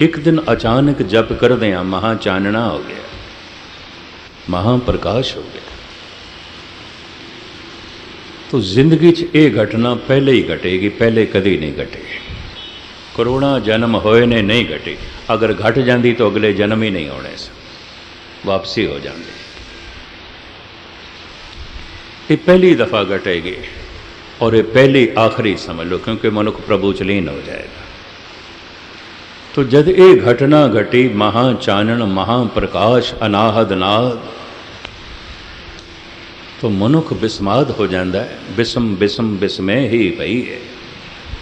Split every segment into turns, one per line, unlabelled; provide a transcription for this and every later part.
ਇੱਕ ਦਿਨ ਅਚਾਨਕ ਜਪ ਕਰਦੇ ਆ ਮਹਾ ਚਾਨਣਾ ਹੋ ਗਿਆ। ਮਹਾ ਪ੍ਰਕਾਸ਼ ਹੋ ਗਿਆ। ਤੋ ਜ਼ਿੰਦਗੀ 'ਚ ਇਹ ਘਟਨਾ ਪਹਿਲੇ ਹੀ ਘਟੇਗੀ, ਪਹਿਲੇ ਕਦੇ ਨਹੀਂ ਘਟੇਗੀ। ਕਰੋੜਾਂ ਜਨਮ ਹੋਏ ਨੇ, ਨਹੀਂ ਘਟੇ। ਅਗਰ ਘਟ ਜਾਂਦੀ ਤਾਂ ਅਗਲੇ ਜਨਮ ਹੀ ਨਹੀਂ ਹੋਣੇ ਸੀ ਵਾਪਸੀ ਹੋ ਜਾਂਦੀ। ਇਹ ਪਹਿਲੀ ਦਫਾ ਘਟੇਗੀ ਔਰ ਇਹ ਪਹਿਲੀ ਆਖਰੀ ਸਮਝ ਲਓ, ਕਿਉਂਕਿ ਮਨੁੱਖ ਪ੍ਰਭੂ ਚ ਲੀਨ ਹੋ ਜਾਏਗਾ। ਤੋ ਜਦ ਇਹ ਘਟਨਾ ਘਟੀ, ਮਹਾ ਚਾਨਣ, ਮਹਾ ਪ੍ਰਕਾਸ਼, ਅਨਾਹਦ ਨਾਦ ਤੋ ਮਨੁੱਖ ਬਿਸਮਾਦ ਹੋ ਜਾਂਦਾ ਹੈ। ਬਿਸਮ ਬਿਸਮ, ਬਿਸਮੇ ਹੀ ਪਈ ਹੈ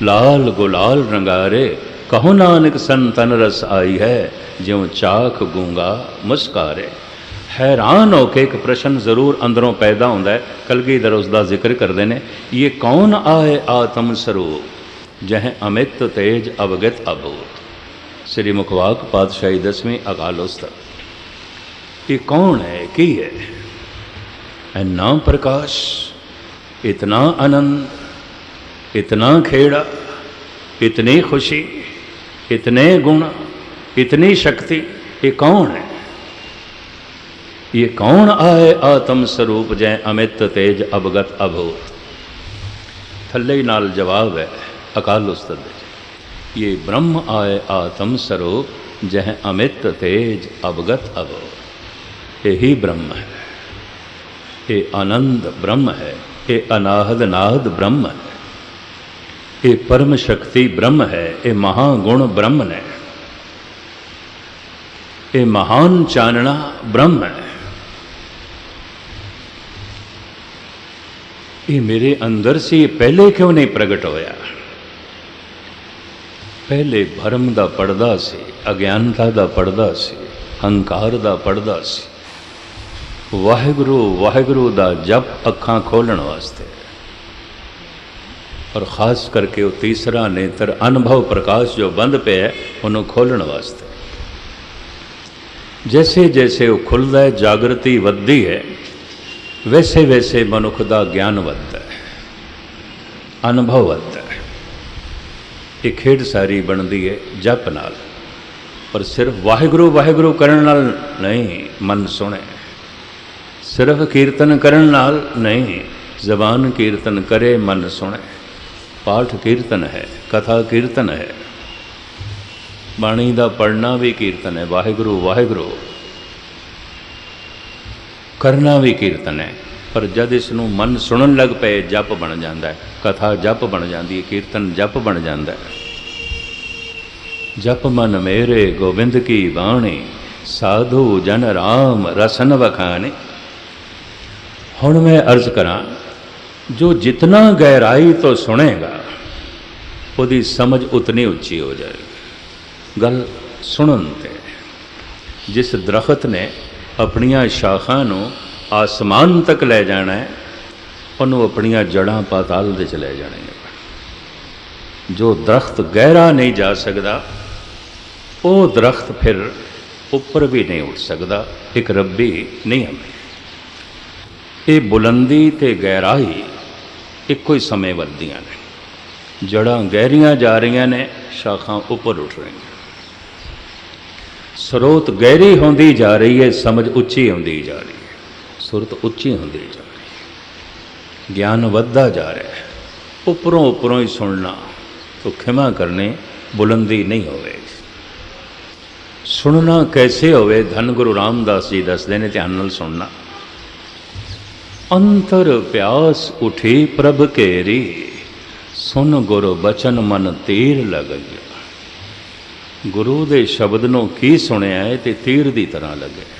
ਲਾਲ ਗੁਲਾਲ ਰੰਗਾਰੇ, ਕਹੋ ਨਾਨਕ ਸੰਤਨ ਰਸ ਆਈ ਹੈ, ਜਿਉ ਚਾਖ ਗੂੰਗਾ ਮੁਸਕਾਰੇ। ਹੈਰਾਨ ਹੋ ਕੇ ਇੱਕ ਪ੍ਰਸ਼ਨ ਜ਼ਰੂਰ ਅੰਦਰੋਂ ਪੈਦਾ ਹੁੰਦਾ ਹੈ। ਕਲਗੀਧਰ ਉਸ ਦਾ ਜ਼ਿਕਰ ਕਰਦੇ ਨੇ, ਇਹ ਕੌਣ ਆਏ ਆਤਮ ਸਰੂਪ, ਜਹ ਅਮਿਤ ਤੇਜ ਅਵਗਤ ਅਭੂਤ? ਸ੍ਰੀ ਮੁਖਵਾਕ ਪਾਤਸ਼ਾਹੀ ਦਸਵੀਂ ਅਕਾਲ ਉਸਤਤ ਇਹ ਕੌਣ ਹੈ? ਕੀ ਹੈ? ਇੰਨਾ ਪ੍ਰਕਾਸ਼, ਇਤਨਾ ਆਨੰਦ, ਇਤਨਾ ਖੇੜਾ, ਇਤਨੀ ਖੁਸ਼ੀ, ਇਤਨੇ ਗੁਣ, ਇਤਨੀ ਸ਼ਕਤੀ, ਇਹ ਕੌਣ ਹੈ? ਇਹ ਕੌਣ ਆਏ ਆਤਮ ਸਰੂਪ ਜੈ ਅਮਿਤ ਤੇਜ ਅਵਗਤ ਅਭੂਤ? ਥੱਲੇ ਨਾਲ ਜਵਾਬ ਹੈ ਅਕਾਲ ਉਸਤਤ ਦੇ। ਇਹ ਬ੍ਰਹਮ ਆਏ ਆਤਮ ਸਰੂਪ ਜਹ ਅਮਿਤ ਤੇਜ ਅਵਗਤ ਅਭੂਤ ਇਹੀ ਬ੍ਰਹਮ ਹੈ ਇਹ ਆਨੰਦ ਬ੍ਰਹਮ ਹੈ ਇਹ ਅਨਾਹਦ ਨਾਦ ਬ੍ਰਹਮ ਹੈ ਇਹ ਪਰਮ ਸ਼ਕਤੀ ਬ੍ਰਹਮ ਹੈ ਇਹ ਮਹਾ ਗੁਣ ਬ੍ਰਹਮ ਨੇ ਇਹ ਮਹਾਨ ਚਾਨਣਾ ਬ੍ਰਹਮ ਹੈ ਇਹ ਮੇਰੇ ਅੰਦਰ ਸੀ ਇਹ ਪਹਿਲੇ ਕਿਉਂ ਨਹੀਂ ਪ੍ਰਗਟ ਹੋਇਆ ਪਹਿਲੇ ਭਰਮ ਦਾ ਪਰਦਾ ਸੀ, ਅਗਿਆਨਤਾ ਦਾ ਪਰਦਾ ਸੀ, ਹੰਕਾਰ ਦਾ ਪਰਦਾ ਸੀ। ਵਾਹਿਗੁਰੂ ਵਾਹਿਗੁਰੂ ਦਾ ਜਪ ਅੱਖਾਂ ਖੋਲਣ ਵਾਸਤੇ। ਔਰ ਖਾਸ ਕਰਕੇ ਉਹ ਤੀਸਰਾ ਨੇਤਰ ਅਨੁਭਵ ਪ੍ਰਕਾਸ਼ ਜੋ ਬੰਦ ਪਿਆ ਹੈ, ਉਹਨੂੰ ਖੋਲਣ ਵਾਸਤੇ। ਜੈਸੇ ਜੈਸੇ ਉਹ ਖੁੱਲਦਾ ਹੈ, ਜਾਗਰਤੀ ਵੱਧਦੀ ਹੈ, ਵੈਸੇ ਵੈਸੇ ਮਨੁੱਖ ਦਾ ਗਿਆਨ ਵੱਧਦਾ ਹੈ, ਅਨੁਭਵ ਵੱਧਦਾ ਹੈ। ਇਹ ਖੇਡ ਸਾਰੀ ਬਣਦੀ ਹੈ ਜਪ ਨਾਲ। ਪਰ ਸਿਰਫ ਵਾਹਿਗੁਰੂ ਵਾਹਿਗੁਰੂ ਕਰਨ ਨਾਲ ਨਹੀਂ, ਮਨ ਸੁਣੇ। ਸਿਰਫ ਕੀਰਤਨ ਕਰਨ ਨਾਲ ਨਹੀਂ, ਜ਼ਬਾਨ ਕੀਰਤਨ ਕਰੇ, ਮਨ ਸੁਣੇ। ਪਾਠ ਕੀਰਤਨ ਹੈ, ਕਥਾ ਕੀਰਤਨ ਹੈ। ਬਾਣੀ ਦਾ ਪੜਨਾ ਵੀ ਕੀਰਤਨ ਹੈ, ਵਾਹਿਗੁਰੂ ਵਾਹਿਗੁਰੂ। ਕਰਨਾ ਵੀ ਕੀਰਤਨ ਹੈ। ਪਰ ਜਦ ਇਸ ਨੂੰ ਮਨ ਸੁਣਨ ਲੱਗ ਪਏ, ਜਪ ਬਣ ਜਾਂਦਾ ਹੈ। ਕਥਾ ਜਪ ਬਣ ਜਾਂਦੀ ਹੈ, ਕੀਰਤਨ ਜਪ ਬਣ ਜਾਂਦਾ ਹੈ। ਜਪ ਮਨ ਮੇਰੇ, ਗੋਬਿੰਦ ਕੀ ਬਾਣੀ? ਸਾਧੂ ਜਨ ਰਾਮ, ਰਸਨ ਵਖਾਣੇ। ਹੁਣ ਮੈਂ ਅਰਜ਼ ਕਰਾਂ, ਜੋ ਜਿਤਨਾ ਗਹਿਰਾਈ ਤੋਂ ਸੁਣੇਗਾ, ਉਹਦੀ ਸਮਝ ਉਤਨੀ ਉੱਚੀ ਹੋ ਜਾਏਗੀ। ਗੱਲ ਸੁਣਨ ਤੇ। ਜਿਸ ਦਰਖਤ ਨੇ ਆਪਣੀਆਂ ਸ਼ਾਖਾਂ ਨੂੰ ਆਸਮਾਨ ਤੱਕ ਲੈ ਜਾਣਾ ਹੈ, ਉਹਨੂੰ ਆਪਣੀਆਂ ਜੜਾਂ ਪਾਤਾਲ ਦੇ ਚ ਲੈ ਜਾਣੀਆਂ ਜੋ ਦਰਖਤ ਗਹਿਰਾ ਨਹੀਂ ਜਾ ਸਕਦਾ, ਉਹ ਦਰਖਤ ਫਿਰ ਉੱਪਰ ਵੀ ਨਹੀਂ ਉੱਠ ਸਕਦਾ, ਇੱਕ ਰੱਬੀ ਨਹੀਂ ਹੈ ਇਹ ਬੁਲੰਦੀ ਤੇ ਗਹਿਰਾਈ ਇੱਕੋ ਹੀ ਸਮੇਂ ਵੱਧਦੀਆਂ ਨੇ। ਜੜਾਂ ਗਹਿਰੀਆਂ ਜਾ ਰਹੀਆਂ ਨੇ, ਸ਼ਾਖਾਂ ਉੱਪਰ ਉੱਠ ਰਹੀਆਂ ਸਰੋਤ ਗਹਿਰੀ ਹੁੰਦੀ ਜਾ ਰਹੀ ਹੈ, ਸਮਝ ਉੱਚੀ ਹੁੰਦੀ ਜਾ ਰਹੀ ਸੁਰਤ ਉੱਚੀ ਹੁੰਦੀ ਜਾ ਰਹੀ ਗਿਆਨ ਵੱਧਦਾ ਜਾ ਰਿਹਾ ਹੈ। ਉੱਪਰੋਂ ਉੱਪਰੋਂ ਹੀ ਸੁਣਨਾ ਤੋ ਖਿਮਾ ਕਰਨੇ ਬੁਲੰਦੀ ਨਹੀਂ ਹੋਵੇਗੀ। ਸੁਣਨਾ ਕੈਸੇ ਹੋਵੇ? ਧੰਨ ਗੁਰੂ ਰਾਮਦਾਸ ਜੀ ਦੱਸਦੇ ਨੇ ਧਿਆਨ ਨਾਲ ਸੁਣਨਾ। ਅੰਤਰ ਪਿਆਸ ਉਠੀ ਪ੍ਰਭ ਕੇਰੀ, ਸੁਨ ਗੁਰ ਬਚਨ ਮਨ ਤੀਰ ਲਗਿਆ ਗੁਰੂ ਦੇ ਸ਼ਬਦ ਨੂੰ ਕੀ ਸੁਣਿਆ ਹੈ ਤੇ ਤੀਰ ਦੀ ਤਰ੍ਹਾਂ ਲੱਗੇ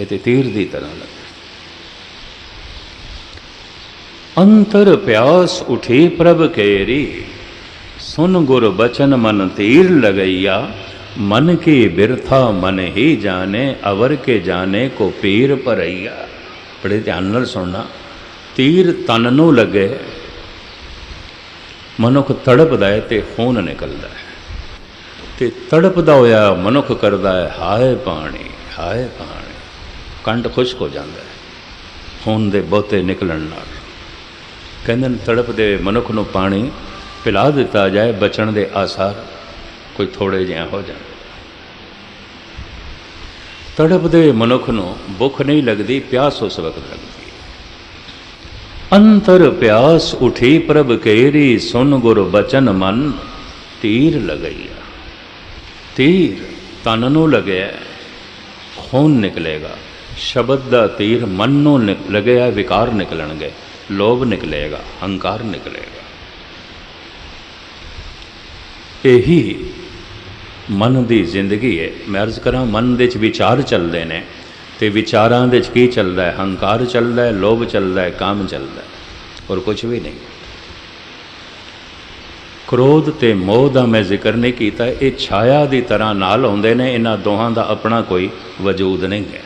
ਇਹ ਤੇ ਤੀਰ ਦੀ ਤਰ੍ਹਾਂ ਲੱਗ ਅੰਤਰ ਪਿਆਸ ਉਠੀ ਪ੍ਰਭ ਕੇਰੀ, ਸੁਨ ਗੁਰ ਬਚਨ ਮਨ ਤੀਰ ਲਗਈਆ, ਮਨ ਕੀ ਬਿਰਥਾ ਮਨ ਹੀ ਜਾਣੇ, ਅਵਰ ਕੇ ਜਾਣੇ ਕੋ ਪੀਰ ਪਰਈਆ ਬੜੇ ਧਿਆਨ ਨਾਲ ਸੁਣਨਾ, ਤੀਰ ਤਨ ਨੂੰ ਲੱਗੇ, ਮਨੁੱਖ ਤੜਪਦਾ ਹੈ ਤੇ ਖੂਨ ਨਿਕਲਦਾ ਹੈ। ਤੇ ਤੜਪਦਾ ਹੋਇਆ ਮਨੁੱਖ ਕਰਦਾ ਹੈ, ਹਾਏ ਪਾਣੀ ਹਾਏ ਪਾਣੀ। ਕੰਡ ਖੁਸ਼ਕ ਹੋ ਜਾਂਦਾ ਹੈ। ਖੂਨ ਦੇ ਬਹੁਤੇ ਨਿਕਲਣ ਨਾਲ। ਕਹਿੰਦੇ ਨੇ ਤੜਪਦੇ ਮਨੁੱਖ ਨੂੰ ਪਾਣੀ ਪਿਲਾ ਦਿੱਤਾ ਜਾਏ, ਬਚਣ ਦੇ ਆਸਾਰ ਕੋਈ ਥੋੜੇ ਜਿਹਾ ਹੋ ਜਾਣ। ਤੜਪਦੇ ਮਨੁੱਖ ਨੂੰ ਭੁੱਖ ਨਹੀਂ ਲੱਗਦੀ, ਪਿਆਸ ਉਸ ਵਕਤ ਲੱਗਦੀ ਅੰਤਰ ਪਿਆਸ ਉਠੀ, ਪ੍ਰਭ ਕੇਰੀ ਸੁਨ ਗੁਰ ਬਚਨ ਮਨ, ਤੀਰ ਲਗਈਆ। ਤੀਰ ਤਨ ਨੂੰ ਲੱਗਿਆ, ਖੂਨ ਨਿਕਲੇਗਾ। ਸ਼ਬਦ ਦਾ ਤੀਰ ਮਨ ਨੂੰ ਨਿਕ- ਲੱਗਿਆ ਵਿਕਾਰ ਨਿਕਲਣਗੇ, ਲੋਭ ਨਿਕਲੇਗਾ, ਹੰਕਾਰ ਨਿਕਲੇਗਾ। ਇਹੀ ਮਨ ਦੀ ਜ਼ਿੰਦਗੀ ਹੈ। ਮੈਂ ਅਰਜ਼ ਕਰਾਂ, ਮਨ ਦੇ ਵਿੱਚ ਵਿਚਾਰ ਚੱਲਦੇ ਨੇ, ਤੇ ਵਿਚਾਰਾਂ ਦੇ ਵਿੱਚ ਕੀ ਚੱਲਦਾ ਹੈ? ਹੰਕਾਰ ਚੱਲਦਾ ਹੈ, ਲੋਭ ਚੱਲਦਾ ਹੈ, ਕਾਮ ਚੱਲਦਾ ਹੈ, ਔਰ ਕੁਝ ਵੀ ਨਹੀਂ। ਕ੍ਰੋਧ ਤੇ ਮੋਹ ਦਾ ਮੈਂ ਜ਼ਿਕਰ ਨਹੀਂ ਕੀਤਾ। ਇਹ ਛਾਇਆ ਦੀ ਤਰ੍ਹਾਂ ਨਾਲ ਆਉਂਦੇ ਨੇ। ਇਹਨਾਂ ਦੋਹਾਂ ਦਾ ਆਪਣਾ ਕੋਈ ਵਜੂਦ ਨਹੀਂ ਹੈ।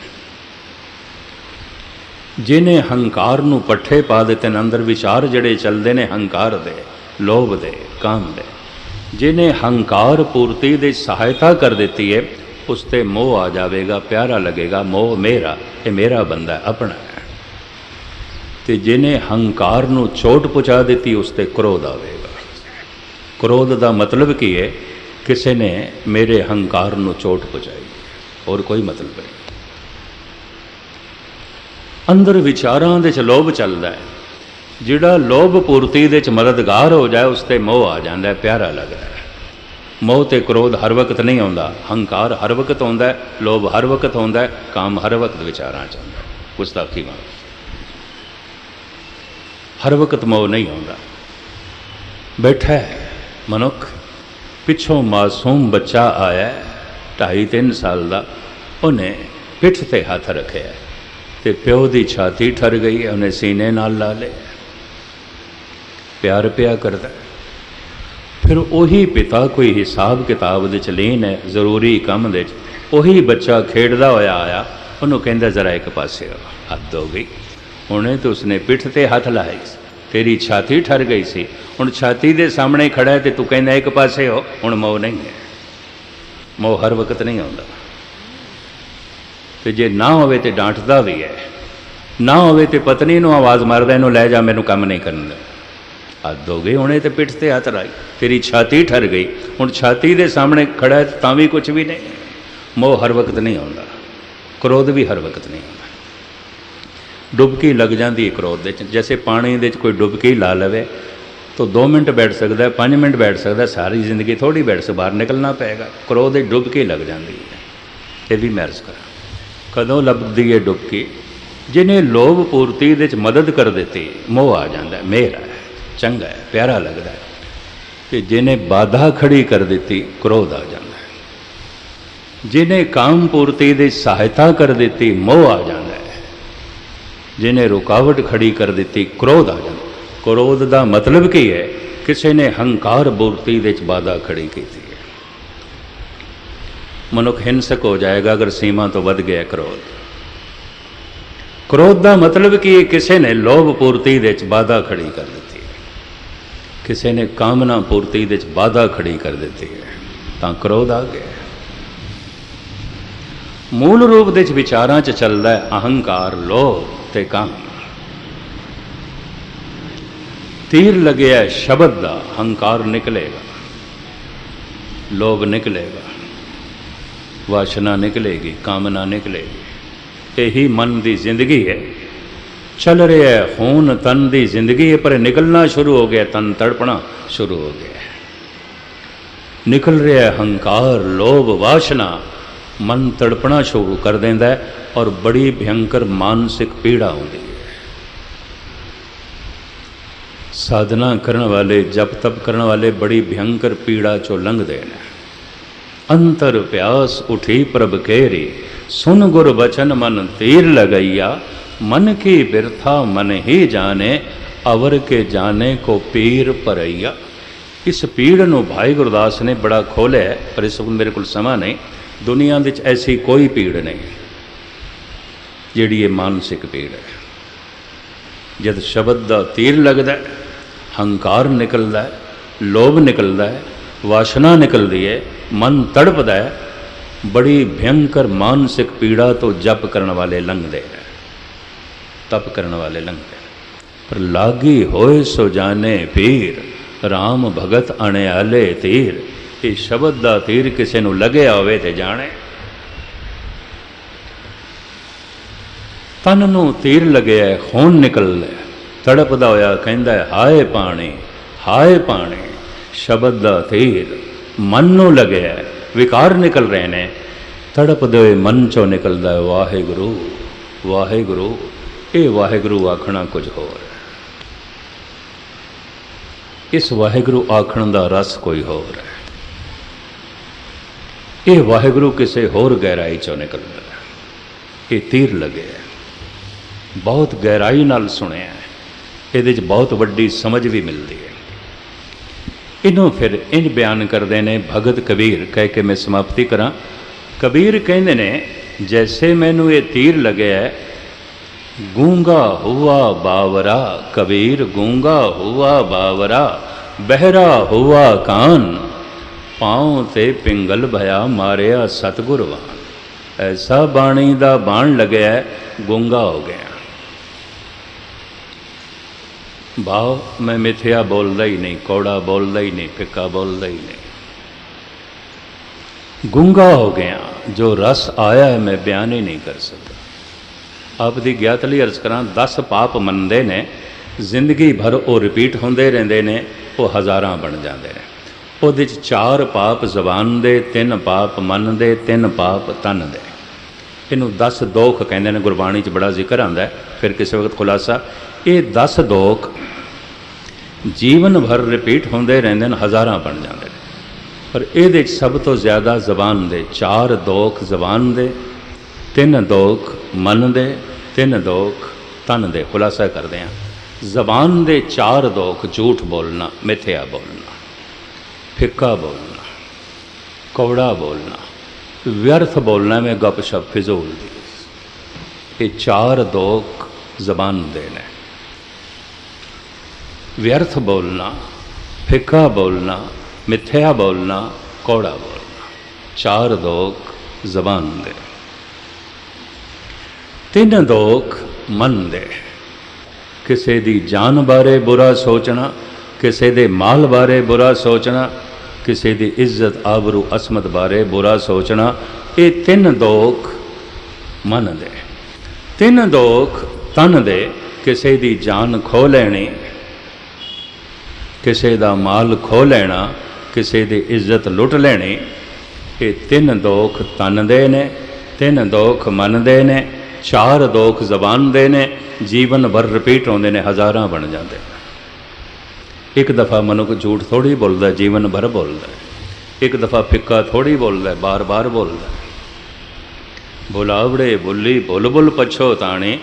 ਜਿਨੇ ਹੰਕਾਰ ਨੂੰ ਪੱਠੇ ਪਾ ਦਿੱਤੇ ਨੇ, ਅੰਦਰ ਵਿਚਾਰ ਜਿਹੜੇ ਚੱਲਦੇ ਨੇ, ਹੰਕਾਰ ਦੇ, ਲੋਭ ਦੇ, ਕਾਮ ਦੇ। ਜਿਨੇ ਹੰਕਾਰ ਪੂਰਤੀ ਦੀ ਸਹਾਇਤਾ ਕਰ ਦਿੱਤੀ ਹੈ ਉਸ ਤੇ ਮੋਹ ਆ ਜਾਵੇਗਾ, ਪਿਆਰਾ ਲੱਗੇਗਾ, ਮੋਹ ਮੇਰਾ, ਇਹ ਮੇਰਾ ਬੰਦਾ ਆਪਣਾ ਹੈ। ਤੇ ਜਿਨੇ ਹੰਕਾਰ ਨੂੰ ਚੋਟ ਪਹੁੰਚਾ ਦਿੱਤੀ, ਉਸ ਤੇ ਕ੍ਰੋਧ ਆਵੇਗਾ। ਕ੍ਰੋਧ ਦਾ ਮਤਲਬ ਕੀ ਹੈ ਕਿਸੇ ਨੇ ਮੇਰੇ ਹੰਕਾਰ ਨੂੰ ਚੋਟ ਪਹੁੰਚਾਈ ਹੋਰ ਕੋਈ ਮਤਲਬ ਨਹੀਂ। ਅੰਦਰ ਵਿਚਾਰਾਂ ਦੇ ਚ ਲੋਭ ਚੱਲਦਾ ਹੈ। ਜਿਹੜਾ ਲੋਭ ਪੂਰਤੀ ਦੇ ਚ ਮਦਦਗਾਰ ਹੋ ਜਾਏ ਉਸ ਤੇ ਮੋਹ ਆ ਜਾਂਦਾ ਹੈ ਪਿਆਰਾ ਲੱਗਦਾ ਹੈ। ਮੋਹ ਤੇ ਕ੍ਰੋਧ ਹਰ ਵਕਤ ਨਹੀਂ ਆਉਂਦਾ। ਹੰਕਾਰ ਹਰ ਵਕਤ ਆਉਂਦਾ ਲੋਭ ਹਰ ਵਕਤ ਆਉਂਦਾ ਹੈ ਕਾਮ ਹਰ ਵਕਤ ਵਿਚਾਰਾਂ ਚ ਆਉਂਦਾ ਹੈ। ਗੁਸਤਾਖੀ ਮਾਂ ਹਰ ਵਕਤ ਮੋਹ ਨਹੀਂ ਆਉਂਦਾ। ਬੈਠਾ ਹੈ ਮਨੁੱਖ ਪਿੱਛੋਂ ਮਾਸੂਮ ਬੱਚਾ ਆਇਆ ਹੈ, ਢਾਈ ਤਿੰਨ ਸਾਲ ਦਾ। ਉਹਨੇ ਪਿੱਠ ਤੇ ਹੱਥ ਰੱਖਿਆ ਤੇ ਪਿਓ ਦੀ ਛਾਤੀ ਠਰ ਗਈ ਹੈ, ਉਹਨੇ ਸੀਨੇ ਨਾਲ ਲਾ ਲਿਆ ਪਿਆਰ ਪਿਆ ਕਰਦਾ। ਫਿਰ ਉਹੀ ਪਿਤਾ ਕੋਈ ਹਿਸਾਬ ਕਿਤਾਬ ਦੇ ਚ ਲੀਨ ਹੈ ਜ਼ਰੂਰੀ ਕੰਮ ਦੇ ਚ ਉਹੀ ਬੱਚਾ ਖੇਡਦਾ ਹੋਇਆ ਆਇਆ ਉਹਨੂੰ ਕਹਿੰਦਾ ਜ਼ਰਾ ਇੱਕ ਪਾਸੇ ਹੋ ਹੱਥ ਹੋ ਗਈ। ਹੁਣੇ ਤੇ ਉਸਨੇ ਪਿੱਠ ਤੇ ਹੱਥ ਲਾਇਆ ਸੀ। ਤੇਰੀ ਛਾਤੀ ਠਰ ਗਈ ਸੀ। ਹੁਣ ਛਾਤੀ ਦੇ ਸਾਹਮਣੇ ਖੜਾ ਹੈ ਤੇ ਤੂੰ ਕਹਿੰਦਾ ਇੱਕ ਪਾਸੇ ਹੋ ਹੁਣ ਮੋਹ ਨਹੀਂ ਹੈ। ਮੋਹ ਹਰ ਵਕਤ ਨਹੀਂ ਆਉਂਦਾ ਤੇ ਜੇ ਨਾ ਹੋਵੇ ਤੇ ਡਾਂਟਦਾ ਵੀ ਹੈ। ਨਾ ਹੋਵੇ ਤੇ ਪਤਨੀ ਨੂੰ ਆਵਾਜ਼ ਮਾਰਦਾ, ਇਹਨੂੰ ਲੈ ਜਾ, ਮੈਨੂੰ ਕੰਮ ਨਹੀਂ ਕਰਨ ਦੇ। ਹੱਦ ਹੋ ਗਈ, ਹੁਣੇ ਤੇ ਪਿੱਠ ਤੇ ਹੱਥ ਰਾਈ ਤੇਰੀ ਛਾਤੀ ਠਰ ਗਈ। ਹੁਣ ਛਾਤੀ ਦੇ ਸਾਹਮਣੇ ਖੜਾ ਤਾਂ ਵੀ ਕੁਝ ਵੀ ਨਹੀਂ। ਮੋਹ ਹਰ ਵਕਤ ਨਹੀਂ ਆਉਂਦਾ। ਕ੍ਰੋਧ ਵੀ ਹਰ ਵਕਤ ਨਹੀਂ ਆਉਂਦਾ। ਡੁਬਕੀ ਲੱਗ ਜਾਂਦੀ ਹੈ ਕ੍ਰੋਧ ਦੇ ਚ ਜੈਸੇ ਪਾਣੀ ਦੇ ਚ ਕੋਈ ਡੁਬਕੀ ਲਾ ਲਵੇ, ਤਾਂ 2 ਮਿੰਟ ਬੈਠ ਸਕਦਾ ਹੈ 5 ਮਿੰਟ ਬੈਠ ਸਕਦਾ ਸਾਰੀ ਜ਼ਿੰਦਗੀ ਥੋੜੀ ਬੈਠ ਸ ਬਾਹਰ ਨਿਕਲਣਾ ਪਏਗਾ। ਕ੍ਰੋਧ ਦੇ ਡੁਬਕੀ ਲੱਗ ਜਾਂਦੀ ਹੈ। ਇਹ ਵੀ ਮੈਰਜ ਕਰਾਂ। ਕਦੋਂ ਲੱਭਦੀ ਹੈ ਡੁਬਕੀ? ਜਿਹਨੇ ਲੋਭ ਪੂਰਤੀ ਦੇ ਵਿੱਚ ਮਦਦ ਕਰ ਦਿੱਤੀ ਮੋਹ ਆ ਜਾਂਦਾ ਹੈ, ਮੇਰਾ ਚੰਗਾ ਹੈ ਪਿਆਰਾ ਲੱਗਦਾ ਹੈ। ਤੇ ਜਿਹਨੇ ਬਾਧਾ ਖੜੀ ਕਰ ਦਿੱਤੀ ਕ੍ਰੋਧ ਆ ਜਾਂਦਾ ਹੈ। ਜਿਹਨੇ ਕਾਮ ਪੂਰਤੀ ਦੀ ਸਹਾਇਤਾ ਕਰ ਦਿੱਤੀ ਮੋਹ ਆ ਜਾਂਦਾ ਹੈ। ਜਿਹਨੇ ਰੁਕਾਵਟ ਖੜੀ ਕਰ ਦਿੱਤੀ ਕ੍ਰੋਧ ਆ ਜਾਂਦਾ ਕ੍ਰੋਧ ਦਾ ਮਤਲਬ ਕੀ ਹੈ? ਕਿਸੇ ਨੇ ਹੰਕਾਰ ਪੂਰਤੀ ਦੇ ਵਿੱਚ ਬਾਧਾ ਖੜੀ ਕੀਤੀ ਹੈ। ਮਨੁੱਖ ਹਿੰਸਕ ਹੋ ਜਾਏਗਾ ਅਗਰ ਸੀਮਾ ਤੋਂ ਵੱਧ ਗਿਆ ਕ੍ਰੋਧ। ਕ੍ਰੋਧ ਦਾ ਮਤਲਬ ਕਿ ਕਿਸੇ ਨੇ ਲੋਭ ਪੂਰਤੀ ਦੇ ਚ ਬਾਧਾ ਖੜੀ ਕਰ ਦਿੱਤੀ ਹੈ। ਕਿਸੇ ਨੇ ਕਾਮਨਾ ਪੂਰਤੀ ਦੇ ਚ ਬਾਧਾ ਖੜੀ ਕਰ ਦਿੱਤੀ ਹੈ, ਤਾਂ ਕ੍ਰੋਧ ਆ ਗਿਆ ਮੂਲ ਰੂਪ ਦੇ ਚ ਵਿਚਾਰਾਂ ਚ ਚੱਲਦਾ ਹੈ ਅਹੰਕਾਰ, ਲੋਭ ਤੇ ਕਾਮ ਤੀਰ ਲੱਗਿਆ ਸ਼ਬਦ ਦਾ ਹੰਕਾਰ ਨਿਕਲੇਗਾ। ਲੋਭ ਨਿਕਲੇਗਾ। ਵਾਸ਼ਨਾ ਨਿਕਲੇਗੀ, ਕਾਮਨਾ ਨਿਕਲੇਗੀ। ਇਹੀ ਮਨ ਦੀ ਜ਼ਿੰਦਗੀ ਹੈ। ਚੱਲ ਰਿਹਾ ਹੈ ਖੂਨ, ਤਨ ਦੀ ਜ਼ਿੰਦਗੀ ਹੈ, ਪਰ ਨਿਕਲਣਾ ਸ਼ੁਰੂ ਹੋ ਗਿਆ, ਤਨ ਤੜਪਣਾ ਸ਼ੁਰੂ ਹੋ ਗਿਆ ਨਿਕਲ ਰਿਹਾ ਹੈ ਹੰਕਾਰ, ਲੋਭ, ਵਾਸ਼ਨਾ, ਮਨ ਤੜਪਣਾ ਸ਼ੁਰੂ ਕਰ ਦਿੰਦਾ ਹੈ ਔਰ ਬੜੀ ਭਿਅੰਕਰ ਮਾਨਸਿਕ ਪੀੜਾ ਹੁੰਦੀ ਹੈ। ਸਾਧਨਾ ਕਰਨ ਵਾਲੇ, ਜਪ ਤਪ ਕਰਨ ਵਾਲੇ ਬੜੀ ਭਿਅੰਕਰ ਪੀੜਾ ਚੋਂ ਲੰਘਦੇ ਨੇ। ਅੰਤਰ ਪਿਆਸ ਉਠੀ ਪ੍ਰਭ ਕੇਰੀ ਸੁਨ ਗੁਰ ਬਚਨ ਮਨ ਤੀਰ ਲਗਈਆ ਮਨ ਕੀ ਬਿਰਥਾ ਮਨ ਹੀ ਜਾਣੇ ਅਵਰ ਕੇ ਜਾਣੇ ਕੋ ਪੀਰ ਪਰਈਆ ਇਸ ਪੀੜ ਨੂੰ ਭਾਈ ਗੁਰਦਾਸ ਨੇ ਬੜਾ ਖੋਲਿਆ ਪਰ ਇਸ ਵਕਤ ਮੇਰੇ ਕੋਲ ਸਮਾਂ ਨਹੀਂ। ਦੁਨੀਆ ਵਿੱਚ ਐਸੀ ਕੋਈ ਪੀੜ ਨਹੀਂ ਜਿਹੜੀ ਇਹ ਮਾਨਸਿਕ ਪੀੜ ਹੈ। ਜਦ ਸ਼ਬਦ ਦਾ ਤੀਰ ਲੱਗਦਾ ਹੈ, ਹੰਕਾਰ ਨਿਕਲਦਾ ਹੈ ਲੋਭ ਨਿਕਲਦਾ ਹੈ ਵਾਸ਼ਨਾ ਨਿਕਲਦੀ ਹੈ ਮਨ ਤੜਪਦਾ ਹੈ, ਬੜੀ ਭਿਅੰਕਰ ਮਾਨਸਿਕ ਪੀੜਾ ਤੋਂ ਜਪ ਕਰਨ ਵਾਲੇ ਲੰਘਦੇ ਹੈ, ਤਪ ਕਰਨ ਵਾਲੇ ਲੰਘਦੇ ਪਰ ਲਾਗੀ ਹੋਏ ਸੋ ਜਾਣੇ ਪੀਰ RAM ਭਗਤ ਅਣੇ ਅਣਿਆਲੇ ਤੀਰ, ਇਹ ਸ਼ਬਦ ਦਾ ਤੀਰ ਕਿਸੇ ਨੂੰ ਲੱਗਿਆ ਹੋਵੇ ਤੇ ਜਾਣੇ। ਤਨ ਨੂੰ ਤੀਰ ਲੱਗਿਆ ਖੂਨ ਨਿਕਲਦਾ ਤੜਪਦਾ ਹੋਇਆ ਕਹਿੰਦਾ ਹਾਏ ਪਾਣੀ ਹਾਏ ਪਾਣੀ, ਸ਼ਬਦ ਦਾ ਤੀਰ। ਮਨ ਨੂੰ ਲੱਗਿਆ ਵਿਕਾਰ ਨਿਕਲ ਰਹੇ ਨੇ। ਤੜਪਦੇ ਹੋਏ ਮਨ ਚੋਂ ਨਿਕਲਦਾ ਹੈ, ਵਾਹਿਗੁਰੂ ਵਾਹਿਗੁਰੂ, ਇਹ ਵਾਹਿਗੁਰੂ ਆਖਣਾ ਕੁਝ ਹੋਰ ਹੈ। ਇਸ ਵਾਹਿਗੁਰੂ ਆਖਣ ਦਾ ਰਸ ਕੋਈ ਹੋਰ ਹੈ। ਇਹ ਵਾਹਿਗੁਰੂ ਕਿਸੇ ਹੋਰ ਗਹਿਰਾਈ ਚੋਂ ਨਿਕਲਦਾ ਹੈ। ਇਹ ਤੀਰ ਲੱਗਿਆ ਬਹੁਤ ਗਹਿਰਾਈ ਨਾਲ ਸੁਣਿਆ ਇਹਦੇ 'ਚ ਬਹੁਤ ਵੱਡੀ ਸਮਝ ਵੀ ਮਿਲਦੀ ਹੈ। ਇਹਨੂੰ ਫਿਰ ਇੰਜ ਬਿਆਨ ਕਰਦੇ ਨੇ ਭਗਤ ਕਬੀਰ ਕਹਿ ਕੇ ਮੈਂ ਸਮਾਪਤੀ ਕਰਾਂ ਕਬੀਰ ਕਹਿੰਦੇ ਨੇ ਜੈਸੇ ਮੈਨੂੰ ਇਹ ਤੀਰ ਲੱਗਿਆ ਗੂੰਗਾ ਹੁਆ ਬਾਵਰਾ ਕਬੀਰ ਗੂੰਗਾ ਹੁਆ ਬਾਵਰਾ ਬਹਿਰਾ ਹੁਆ ਕਾਨ ਪਾਉ ਤੇ ਪਿੰਗਲ ਭਇਆ ਮਾਰਿਆ ਸਤਗੁਰਵਾਨ ਐਸਾ ਬਾਣੀ ਦਾ ਬਾਣ ਲੱਗਿਆ ਗੂੰਗਾ ਹੋ ਗਿਆ ਭਾਵ ਮੈਂ ਮਿਥਿਆ ਬੋਲਦਾ ਹੀ ਨਹੀਂ ਕੌੜਾ ਬੋਲਦਾ ਹੀ ਨਹੀਂ ਫਿੱਕਾ ਬੋਲਦਾ ਹੀ ਨਹੀਂ ਗੁੰਗਾ ਹੋ ਗਿਆ ਜੋ ਰਸ ਆਇਆ ਹੈ ਮੈਂ ਬਿਆਨ ਹੀ ਨਹੀਂ ਕਰ ਸਕਦਾ ਆਪ ਦੀ ਗਿਆਤ ਲਈ ਅਰਜ਼ ਕਰਾਂ 10 ਪਾਪ ਮੰਨਦੇ ਨੇ ਜ਼ਿੰਦਗੀ ਭਰ ਉਹ ਰਿਪੀਟ ਹੁੰਦੇ ਰਹਿੰਦੇ ਨੇ ਉਹ ਹਜ਼ਾਰਾਂ ਬਣ ਜਾਂਦੇ ਨੇ ਉਹਦੇ ਚ ਚਾਰ ਪਾਪ ਜ਼ਬਾਨ ਦੇ ਤਿੰਨ ਪਾਪ ਮਨ ਦੇ ਤਿੰਨ ਪਾਪ ਤਨ ਦੇ ਇਹਨੂੰ 10 ਦੋਖ ਕਹਿੰਦੇ ਨੇ ਗੁਰਬਾਣੀ 'ਚ ਬੜਾ ਜ਼ਿਕਰ ਆਂਦਾ ਫਿਰ ਕਿਸੇ ਵਕਤ ਖੁਲਾਸਾ ਇਹ 10 ਦੋਖ ਜੀਵਨ ਭਰ ਰਿਪੀਟ ਹੁੰਦੇ ਰਹਿੰਦੇ ਨੇ, ਹਜ਼ਾਰਾਂ ਬਣ ਜਾਂਦੇ ਨੇ। ਪਰ ਇਹਦੇ 'ਚ ਸਭ ਤੋਂ ਜ਼ਿਆਦਾ ਜ਼ਬਾਨ ਦੇ, ਚਾਰ ਦੋਖ ਜ਼ਬਾਨ ਦੇ, ਤਿੰਨ ਦੋਖ ਮਨ ਦੇ, ਤਿੰਨ ਦੋਖ ਤਨ ਦੇ। ਖੁਲਾਸਾ ਕਰਦੇ ਹਾਂ। ਜ਼ਬਾਨ ਦੇ ਚਾਰ ਦੋਖ ਝੂਠ ਬੋਲਣਾ, ਮਿੱਥਿਆ ਬੋਲਣਾ, ਫਿੱਕਾ ਬੋਲਣਾ, ਕੌੜਾ ਬੋਲਣਾ, ਵਿਅਰਥ ਬੋਲਣਾ ਮੈਂ ਗੱਪ ਸ਼ਪ ਫਿਜ਼ੂਲ ਦੀ। ਇਹ ਚਾਰ ਦੋਖ ਜ਼ਬਾਨ ਦੇ ਨੇ। ਵਿਅਰਥ ਬੋਲਣਾ ਫਿੱਕਾ ਬੋਲਣਾ ਮਿੱਥਿਆ ਬੋਲਣਾ ਕੌੜਾ ਬੋਲਣਾ ਚਾਰ ਦੋਖ ਜ਼ਬਾਨ ਦੇ ਤਿੰਨ ਦੋਖ ਮਨ ਦੇ ਕਿਸੇ ਦੀ ਜਾਨ ਬਾਰੇ ਬੁਰਾ ਸੋਚਣਾ ਕਿਸੇ ਦੇ ਮਾਲ ਬਾਰੇ ਬੁਰਾ ਸੋਚਣਾ ਕਿਸੇ ਦੀ ਇੱਜ਼ਤ ਆਬਰੂ ਅਸਮਤ ਬਾਰੇ ਬੁਰਾ ਸੋਚਣਾ ਇਹ ਤਿੰਨ ਦੋਖ ਮਨ ਦੇ ਤਿੰਨ ਦੋਖ ਤਨ ਦੇ ਕਿਸੇ ਦੀ ਜਾਨ ਖੋ ਲੈਣੀ ਕਿਸੇ ਦਾ ਮਾਲ ਖੋ ਲੈਣਾ, ਕਿਸੇ ਦੀ ਇੱਜ਼ਤ ਲੁੱਟ ਲੈਣੀ, ਇਹ ਤਿੰਨ ਦੋਖ ਤਨ ਦੇ ਨੇ, ਤਿੰਨ ਦੋਖ ਮਨ ਦੇ ਨੇ, ਚਾਰ ਦੋਖ ਜ਼ਬਾਨ ਦੇ ਨੇ, ਜੀਵਨ ਭਰ ਰਿਪੀਟ ਹੁੰਦੇ ਨੇ, ਹਜ਼ਾਰਾਂ ਬਣ ਜਾਂਦੇ ਨੇ। ਇੱਕ ਦਫਾ ਮਨੁੱਖ ਝੂਠ ਥੋੜੀ ਬੋਲਦਾ, ਜੀਵਨ ਭਰ ਬੋਲਦਾ ਇੱਕ ਦਫਾ ਫਿੱਕਾ ਥੋੜੀ ਬੋਲਦਾ, ਬਾਰ-ਬਾਰ ਬੋਲਦਾ ਬੁਲਾਵੜੇ ਬੁੱਲੀ ਬੁੱਲ ਬੁੱਲ ਪਛੋ ਤਾਣੇ,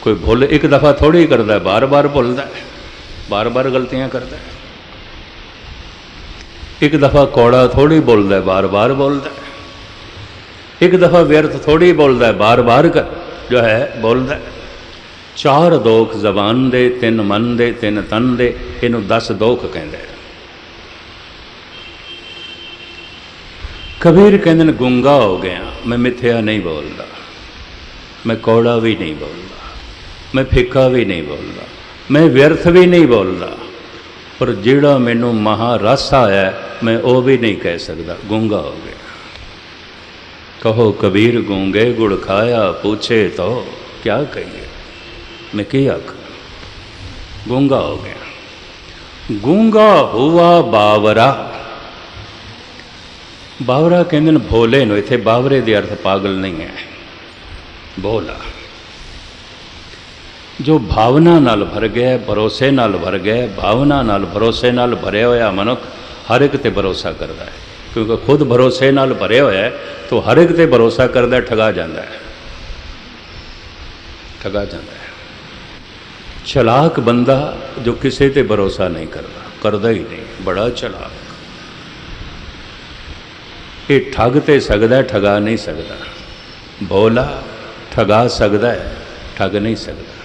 ਕੋਈ ਭੁੱਲ ਇੱਕ ਦਫਾ ਥੋੜੀ ਕਰਦਾ, ਬਾਰ-ਬਾਰ ਭੁੱਲਦਾ ਹੈ। ਬਾਰ-ਬਾਰ ਗਲਤੀਆਂ ਕਰਦਾ ਇੱਕ ਦਫਾ ਕੌੜਾ ਥੋੜੀ ਬੋਲਦਾ ਬਾਰ-ਬਾਰ ਬੋਲਦਾ ਇੱਕ ਦਫਾ ਵਿਅਰਥ ਥੋੜੀ ਬੋਲਦਾ ਬਾਰ-ਬਾਰ ਜੋ ਹੈ, ਬੋਲਦਾ ਚਾਰ ਦੋਖ ਜ਼ਬਾਨ ਦੇ, ਤਿੰਨ ਮਨ ਦੇ, ਤਿੰਨ ਤਨ ਦੇ, ਇਹਨੂੰ 10 ਦੋਖ ਕਹਿੰਦੇ ਕਬੀਰ ਕਹਿੰਦੇ ਨੇ, ਗੁੰਗਾ ਹੋ ਗਿਆ, ਮੈਂ ਮਿੱਥਿਆ ਨਹੀਂ ਬੋਲਦਾ। ਮੈਂ ਕੌੜਾ ਵੀ ਨਹੀਂ ਬੋਲਦਾ। ਮੈਂ ਫਿੱਕਾ ਵੀ ਨਹੀਂ ਬੋਲਦਾ। ਮੈਂ ਵਿਅਰਥ ਵੀ ਨਹੀਂ ਬੋਲਦਾ। ਪਰ ਜਿਹੜਾ ਮੈਨੂੰ ਮਹਾ ਰਸ ਆਇਆ ਮੈਂ ਉਹ ਵੀ ਨਹੀਂ ਕਹਿ ਸਕਦਾ, ਗੁੰਗਾ ਹੋ ਗਿਆ। ਕਹੋ, ਕਬੀਰ ਗੂੰਗੇ ਗੁੜ ਖਾਇਆ, ਪੁੱਛੇ ਤੋ, ਕਿਆ ਕਹੀਏ? ਮੈਂ ਕੀ ਆਖ? ਗੂੰਗਾ ਹੋ ਗਿਆ। ਗੂੰਗਾ ਹੁਆ ਬਾਵਰਾ। ਬਾਵਰਾ ਕਹਿੰਦੇ ਨੇ ਭੋਲੇ ਨੂੰ, ਇੱਥੇ ਬਾਵਰੇ ਦੇ ਅਰਥ ਪਾਗਲ ਨਹੀਂ ਹੈ। ਭੋਲਾ। ਜੋ ਭਾਵਨਾ ਨਾਲ ਭਰ ਗਿਆ, ਭਰੋਸੇ ਨਾਲ ਭਰ ਗਿਆ, ਭਾਵਨਾ ਨਾਲ ਭਰੋਸੇ ਨਾਲ ਭਰਿਆ ਹੋਇਆ ਮਨੁੱਖ ਹਰ ਇੱਕ ਤੇ ਭਰੋਸਾ ਕਰਦਾ ਹੈ। ਕਿਉਂਕਿ ਖੁਦ ਭਰੋਸੇ ਨਾਲ ਭਰਿਆ ਹੋਇਆ ਹੈ, ਤਾਂ ਹਰ ਇੱਕ ਤੇ ਭਰੋਸਾ ਕਰਦਾ ਠਗਾ ਜਾਂਦਾ ਹੈ। ਠਗਾ ਜਾਂਦਾ ਹੈ। ਚਲਾਕ ਬੰਦਾ ਜੋ ਕਿਸੇ ਤੇ ਭਰੋਸਾ ਨਹੀਂ ਕਰਦਾ ਕਰਦਾ ਹੀ ਨਹੀਂ, ਬੜਾ ਚਲਾਕ। ਇਹ ਠੱਗ ਤੇ ਸਕਦਾ ਠਗਾ ਨਹੀਂ ਸਕਦਾ। ਭੋਲਾ ਠਗਾ ਸਕਦਾ ਹੈ, ਠੱਗ ਨਹੀਂ ਸਕਦਾ।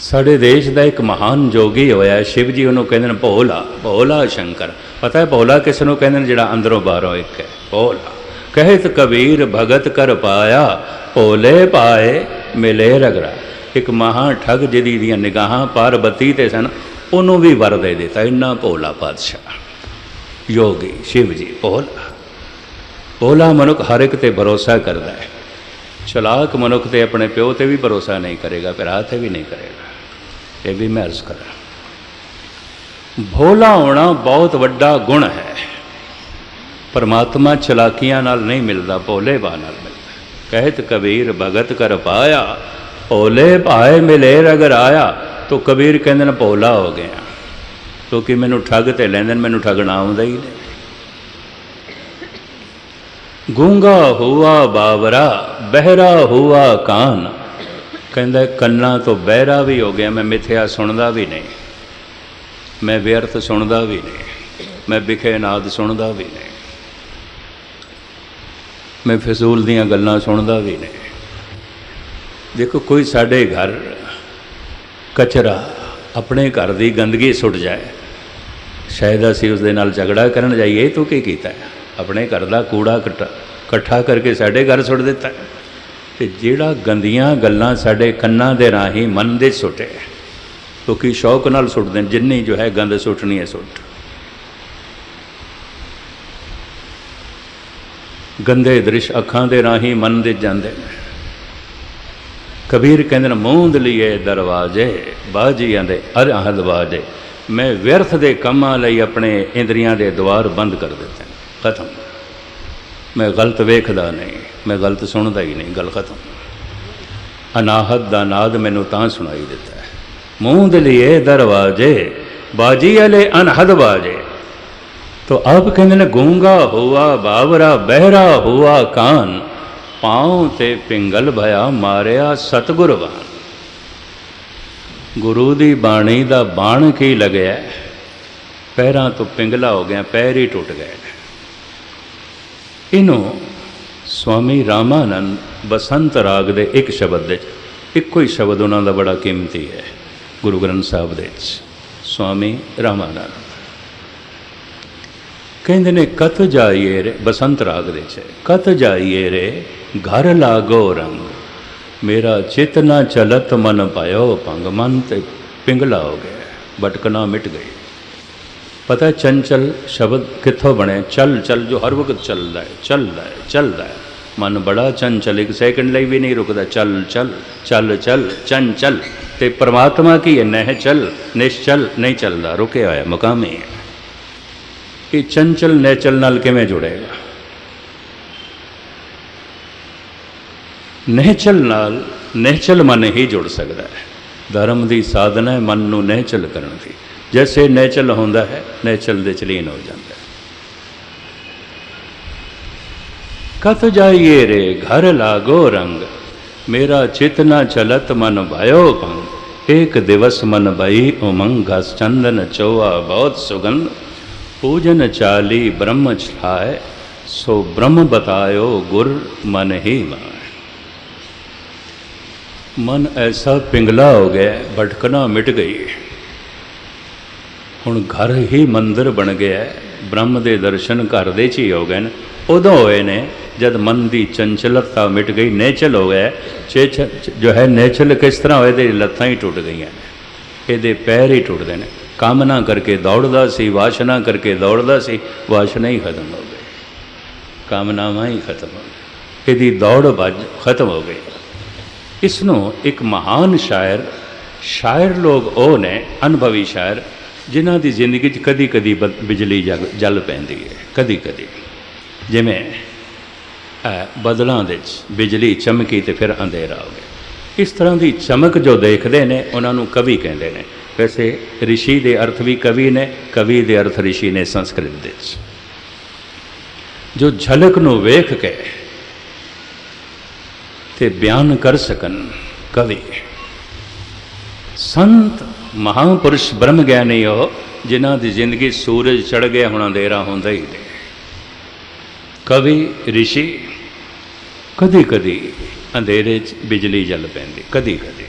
ਸਾਡੇ ਦੇਸ਼ ਦਾ ਇੱਕ ਮਹਾਨ ਜੋਗੀ ਹੋਇਆ ਸ਼ਿਵ ਜੀ ਉਹਨੂੰ ਕਹਿੰਦੇ ਨੇ, ਭੋਲਾ ਭੋਲਾ ਸ਼ੰਕਰ। ਪਤਾ ਹੈ ਭੋਲਾ ਕਿਸ ਨੂੰ ਕਹਿੰਦੇ ਨੇ, ਜਿਹੜਾ ਅੰਦਰੋਂ ਬਾਹਰੋਂ ਇੱਕ ਹੈ? ਭੋਲਾ। ਕਹਿਤ ਕਬੀਰ ਭਗਤ ਕਰ ਪਾਇਆ, ਭੋਲੇ ਪਾਏ ਮਿਲੇ ਰਗੜਾ। ਇੱਕ ਮਹਾ ਠੱਗ ਜਿਹਦੀ ਦੀਆਂ ਨਿਗਾਹਾਂ ਪਾਰਬਤੀ ਤੇ ਸਨ, ਉਹਨੂੰ ਵੀ ਵਰ ਦੇ ਦਿੱਤਾ। ਇੰਨਾ ਭੋਲਾ ਪਾਤਸ਼ਾਹ। ਯੋਗੀ ਸ਼ਿਵ ਜੀ, ਭੋਲਾ। ਭੋਲਾ ਮਨੁੱਖ ਹਰ ਇੱਕ ਤੇ ਭਰੋਸਾ ਕਰਦਾ ਹੈ। ਚਲਾਕ ਮਨੁੱਖ ਤੇ ਆਪਣੇ ਪਿਓ ਤੇ ਵੀ ਭਰੋਸਾ ਨਹੀਂ ਕਰੇਗਾ ਪਿਰਾ ਤੇ ਵੀ ਨਹੀਂ ਕਰੇਗਾ। ਇਹ ਵੀ ਮੈਂ ਅਰਜ਼ ਕਰਾਂ। ਭੋਲਾ ਹੋਣਾ ਬਹੁਤ ਵੱਡਾ ਗੁਣ ਹੈ। ਪਰਮਾਤਮਾ ਚਲਾਕੀਆਂ ਨਾਲ ਨਹੀਂ ਮਿਲਦਾ ਭੋਲੇ ਬਾ ਨਾਲ ਮਿਲਦਾ। ਕਹਿਤ ਕਬੀਰ, ਭਗਤ ਕਰ ਪਾਇਆ, ਭੋਲੇ ਭਾਏ ਮਿਲੇ ਰਗਰ ਆਇਆ, ਤੋ ਕਬੀਰ ਕਹਿੰਦੇ ਨੇ ਭੋਲਾ ਹੋ ਗਿਆ। ਕਿਉਂਕਿ ਮੈਨੂੰ ਠੱਗ ਤੇ ਲੈਂਦੇ ਨੇ, ਮੈਨੂੰ ਠੱਗਣਾ ਆਉਂਦਾ ਹੀ ਨਹੀਂ। ਗੂੰਗਾ ਹੁਆ ਬਾਵਰਾ, ਬਹਿਰਾ ਹੋਆ ਕਾਨ। ਕਹਿੰਦਾ, ਕੰਨਾਂ ਤੋਂ ਬਹਿਰਾ ਵੀ ਹੋ ਗਿਆ, ਮੈਂ ਮਿੱਥਿਆ ਸੁਣਦਾ ਵੀ ਨਹੀਂ। ਮੈਂ ਵਿਅਰਥ ਸੁਣਦਾ ਵੀ ਨਹੀਂ। ਮੈਂ ਵਿਖੇ ਨਾਦ ਸੁਣਦਾ ਵੀ ਨਹੀਂ। ਮੈਂ ਫਜ਼ੂਲ ਦੀਆਂ ਗੱਲਾਂ ਸੁਣਦਾ ਵੀ ਨਹੀਂ। ਦੇਖੋ, ਕੋਈ ਸਾਡੇ ਘਰ ਕਚਰਾ ਆਪਣੇ ਘਰ ਦੀ ਗੰਦਗੀ ਸੁੱਟ ਜਾਏ, ਸ਼ਾਇਦ ਅਸੀਂ ਉਸ ਦੇ ਨਾਲ ਝਗੜਾ ਕਰਨ ਜਾਈਏ ਤੂੰ ਕੀ ਕੀਤਾ? ਆਪਣੇ ਘਰ ਦਾ ਕੂੜਾ ਇਕੱਠਾ ਇਕੱਠਾ ਕਰਕੇ ਸਾਡੇ ਘਰ ਸੁੱਟ ਦਿੱਤਾ। ਤੇ ਜਿਹੜਾ ਗੰਦੀਆਂ ਗੱਲਾਂ ਸਾਡੇ ਕੰਨਾਂ ਦੇ ਰਾਹੀਂ ਮਨ ਦੇ ਸੁੱਟੇ। ਕਿਉਂਕਿ ਸ਼ੌਕ ਨਾਲ ਸੁੱਟਦੇ ਨੇ, ਜਿੰਨੀ ਜੋ ਹੈ ਗੰਦ ਸੁੱਟਣੀ ਹੈ ਸੁੱਟ। ਗੰਦੇ ਦ੍ਰਿਸ਼ ਅੱਖਾਂ ਦੇ ਰਾਹੀਂ ਮਨ ਦੇ ਜਾਂਦੇ ਨੇ। ਕਬੀਰ ਕਹਿੰਦੇ ਨੇ, ਮੂੰਦ ਲਈਏ ਦਰਵਾਜ਼ੇ ਬਾਜੀਆਂ ਦੇ ਅਰਹਦ ਬਾਜੇ ਮੈਂ ਵਿਅਰਥ ਦੇ ਕੰਮਾਂ ਲਈ ਆਪਣੇ ਇੰਦਰੀਆਂ ਦੇ ਦਵਾਰ ਬੰਦ ਕਰ ਦਿੱਤੇ ਨੇ। ਖਤਮ। ਮੈਂ ਗਲਤ ਵੇਖਦਾ ਨਹੀਂ। ਮੈਂ ਗਲਤ ਸੁਣਦਾ ਹੀ ਨਹੀਂ, ਗੱਲ ਖਤਮ। ਅਨਾਹਤ ਦਾ ਨਾਦ ਮੈਨੂੰ ਤਾਂ ਸੁਣਾਈ ਦਿੱਤਾ ਹੈ। ਮੂੰਹ ਦੇ ਲਈ ਦਰਵਾਜ਼ੇ, ਬਾਜੀ ਅਲੇ ਅਨਹਦ ਬਾਜੇ ਤੋ ਆਪ ਕਹਿੰਦੇ ਨੇ, ਗੂੰਗਾ ਹੋਆ, ਬਾਵਰਾ, ਬਹਿਰਾ ਹੋਆ ਕਾਨ, ਪਾਉ ਤੇ ਪਿੰਗਲ ਭਇਆ ਮਾਰਿਆ ਸਤਗੁਰ ਬਾਣ ਗੁਰੂ ਦੀ ਬਾਣੀ ਦਾ ਬਾਣ ਕੀ ਲਗਿਆ? ਪੈਰਾਂ ਤੋਂ ਪਿੰਗਲਾ ਹੋ ਗਿਆ, ਪੈਰ ਹੀ ਟੁੱਟ ਗਏ ਇਹਨੂੰ ਸਵਾਮੀ ਰਾਮਾਨੰਦ ਬਸੰਤ ਰਾਗ ਦੇ ਇੱਕ ਸ਼ਬਦ ਦੇ ਇੱਕੋ ਹੀ ਸ਼ਬਦ ਉਹਨਾਂ ਦਾ ਬੜਾ ਕੀਮਤੀ ਹੈ, ਗੁਰੂ ਗ੍ਰੰਥ ਸਾਹਿਬ ਦੇ ਵਿੱਚ, ਸਵਾਮੀ ਰਾਮਾਨੰਦ। ਕਹਿੰਦੇ ਨੇ, ਕਤ ਜਾਈਏ ਰੇ? ਬਸੰਤ ਰਾਗ ਦੇ ਚ ਕਤ ਜਾਈਏ ਰੇ? ਘਰ ਲਾਗੋ ਰੰਗ, ਮੇਰਾ ਚਿਤ ਨਾ ਚਲਤ ਮਨ ਪਾਇਓ ਭੰਗ, ਮਨ ਤੇ ਪਿੰਗਲਾ ਹੋ ਗਿਆ, ਭਟਕਣਾ ਮਿਟ ਗਈ। ਪਤਾ ਚੰਚਲ ਸ਼ਬਦ ਕਿੱਥੋਂ ਬਣੇ? ਚਲ ਚਲ, ਜੋ ਹਰ ਵਕਤ ਚੱਲਦਾ ਹੈ ਚੱਲਦਾ ਹੈ ਚੱਲਦਾ ਹੈ। ਮਨ ਬੜਾ ਚੰਚਲ, ਇੱਕ ਸੈਕਿੰਡ ਲਈ ਵੀ ਨਹੀਂ ਰੁਕਦਾ। ਚੱਲ ਚੱਲ ਚੱਲ ਚੱਲ, ਚੰਚਲ। ਤੇ ਪ੍ਰਮਾਤਮਾ ਕੀ ਹੈ? ਨਹਿ ਚਲ, ਨਿਸ਼ਚਲ, ਨਹੀਂ ਚੱਲਦਾ, ਰੁਕਿਆ ਹੋਇਆ ਮੁਕਾਮੀ ਹੈ। ਇਹ ਚੰਚਲ ਨੇਚਲ ਨਾਲ ਕਿਵੇਂ ਜੁੜੇਗਾ? ਨਹਿਚਲ ਨਾਲ ਨਹਿਚਲ ਮਨ ਹੀ ਜੁੜ ਸਕਦਾ ਹੈ। ਧਰਮ ਦੀ ਸਾਧਨਾ ਹੈ ਮਨ ਨੂੰ ਨਹਿਚਲ ਕਰਨ ਦੀ। ਜੈਸੇ ਨੇਚਲ ਹੁੰਦਾ ਹੈ ਨੇਚਲ ਦੇ ਚਲੀਨ ਹੋ ਜਾਂਦਾ ਹੈ ਕਤ ਜਾਈਏ ਰੇ ਘਰ ਲਾਗੋ ਰੰਗ ਮੇਰਾ ਚਿਤ ਨਾ ਚਲਤ ਮਨ ਭਾਇਓ ਭੰਗ ਇੱਕ ਦਿਵਸ ਮਨ ਭਈ ਉਮੰਗ ਚੰਦਨ ਚੋਆ ਬਹੁਤ ਸੁਗੰਧ ਪੂਜਨ ਚਾਲੀ ਬ੍ਰਹਮ ਛਾਏ ਸੋ ਬ੍ਰਹਮ ਬਤਾਇਓ ਗੁਰ ਮਨ ਹੀ ਮਾਏ ਮਨ ਐਸਾ ਪਿੰਗਲਾ ਹੋ ਗਿਆ ਭਟਕਣਾ ਮਿਟ ਗਈ ਹੁਣ ਘਰ ਹੀ ਮੰਦਰ ਬਣ ਗਿਆ ਹੈ। ਬ੍ਰਹਮ ਦੇ ਦਰਸ਼ਨ ਘਰ ਦੇ ਚ ਹੀ ਹੋ ਗਏ ਨੇ। ਉਦੋਂ ਹੋਏ ਨੇ, ਜਦ ਮਨ ਦੀ ਚੰਚਲਤਾ ਮਿਟ ਗਈ, ਨੇਚਲ ਹੋ ਗਿਆ ਚੇਚ ਜੋ ਹੈ ਨੇਚਲ ਕਿਸ ਤਰ੍ਹਾਂ ਹੋਏ ਤੇ ਲੱਤਾਂ ਹੀ ਟੁੱਟ ਗਈਆਂ। ਇਹਦੇ ਪੈਰ ਹੀ ਟੁੱਟਦੇ ਨੇ। ਕਾਮਨਾ ਕਰਕੇ ਦੌੜਦਾ ਸੀ, ਵਾਸ਼ਨਾ ਕਰਕੇ ਦੌੜਦਾ ਸੀ, ਵਾਸ਼ਨਾ ਹੀ ਖਤਮ ਹੋ ਗਈ। ਕਾਮਨਾਵਾਂ ਹੀ ਖਤਮ ਹੋ ਗਈ ਇਹਦੀ ਦੌੜ ਭੱਜ ਖਤਮ ਹੋ ਗਈ। ਇਸ ਨੂੰ ਇੱਕ ਮਹਾਨ ਸ਼ਾਇਰ ਸ਼ਾਇਰ ਲੋਕ ਉਹ ਨੇ, ਅਨੁਭਵੀ ਸ਼ਾਇਰ ਜਿਨ੍ਹਾਂ ਦੀ ਜ਼ਿੰਦਗੀ 'ਚ ਕਦੀ ਕਦੀ ਬਿਜਲੀ ਜਗ ਜਲ ਪੈਂਦੀ ਹੈ ਕਦੀ ਕਦੀ ਜਿਵੇਂ ਅਹ, ਬਦਲਾਂ ਦੇ ਵਿੱਚ ਬਿਜਲੀ ਚਮਕੀ ਤੇ ਫਿਰ ਅੰਧੇਰਾ ਹੋ ਗਿਆ। ਇਸ ਤਰ੍ਹਾਂ ਦੀ ਚਮਕ ਜੋ ਦੇਖਦੇ ਨੇ ਉਹਨਾਂ ਨੂੰ ਕਵੀ ਕਹਿੰਦੇ ਨੇ। ਵੈਸੇ ਰਿਸ਼ੀ ਦੇ ਅਰਥ ਵੀ ਕਵੀ ਨੇ ਕਵੀ ਦੇ ਅਰਥ ਰਿਸ਼ੀ ਨੇ ਸੰਸਕ੍ਰਿਤ ਦੇ ਵਿੱਚ ਜੋ ਝਲਕ ਨੂੰ ਵੇਖ ਕੇ ਤੇ ਬਿਆਨ ਕਰ ਸਕਣ ਕਵੀ ਸੰਤ ਮਹਾਪੁਰਸ਼ ਬ੍ਰਹਮ ਗਿਆਨੀ ਹੋ ਜਿਨ੍ਹਾਂ ਦੀ ਜ਼ਿੰਦਗੀ ਸੂਰਜ ਚੜ ਗਿਆ ਹੁਣ ਅੰਧੇਰਾ ਹੁੰਦਾ ਹੀ ਨਹੀਂ। ਕਵੀ, ਰਿਸ਼ੀ ਕਦੀ ਕਦੀ ਅੰਧੇਰੇ 'ਚ ਬਿਜਲੀ ਜਲ ਪੈਂਦੀ ਕਦੀ ਕਦੀ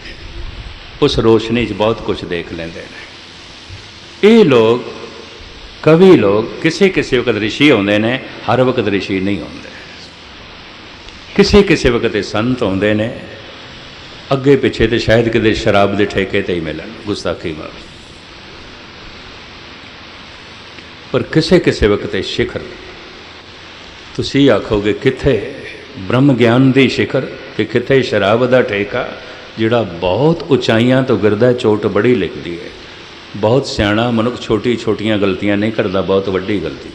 ਉਸ ਰੋਸ਼ਨੀ 'ਚ ਬਹੁਤ ਕੁਝ ਦੇਖ ਲੈਂਦੇ ਨੇ। ਇਹ ਲੋਕ, ਕਵੀ ਲੋਕ ਕਿਸੇ ਕਿਸੇ ਵਕਤ ਰਿਸ਼ੀ ਹੁੰਦੇ ਨੇ, ਹਰ ਵਕਤ ਰਿਸ਼ੀ ਨਹੀਂ ਹੁੰਦੇ। ਕਿਸੇ ਕਿਸੇ ਵਕਤ ਸੰਤ ਹੁੰਦੇ ਨੇ ਅੱਗੇ ਪਿੱਛੇ ਤੇ ਸ਼ਾਇਦ ਕਿਤੇ ਸ਼ਰਾਬ ਦੇ ਠੇਕੇ ਤੇ ਹੀ ਮਿਲਣ, ਗੁਸਤਾਖੀ ਮਾਰ ਪਰ ਕਿਸੇ ਕਿਸੇ ਵਕਤ ਇਹ ਸਿਖਰ, ਤੁਸੀਂ ਆਖੋਗੇ ਕਿੱਥੇ ਬ੍ਰਹਮ ਗਿਆਨ ਦੀ ਸਿਖਰ ਕਿ ਕਿੱਥੇ ਸ਼ਰਾਬ ਦਾ ਠੇਕਾ, ਜਿਹੜਾ ਬਹੁਤ ਉਚਾਈਆਂ ਤੋਂ ਗਿਰਦਾ ਚੋਟ ਬੜੀ ਲਿਖਦੀ ਹੈ। ਬਹੁਤ ਸਿਆਣਾ ਮਨੁੱਖ ਛੋਟੀ ਛੋਟੀਆਂ ਗਲਤੀਆਂ ਨਹੀਂ ਕਰਦਾ, ਬਹੁਤ ਵੱਡੀ ਗਲਤੀ।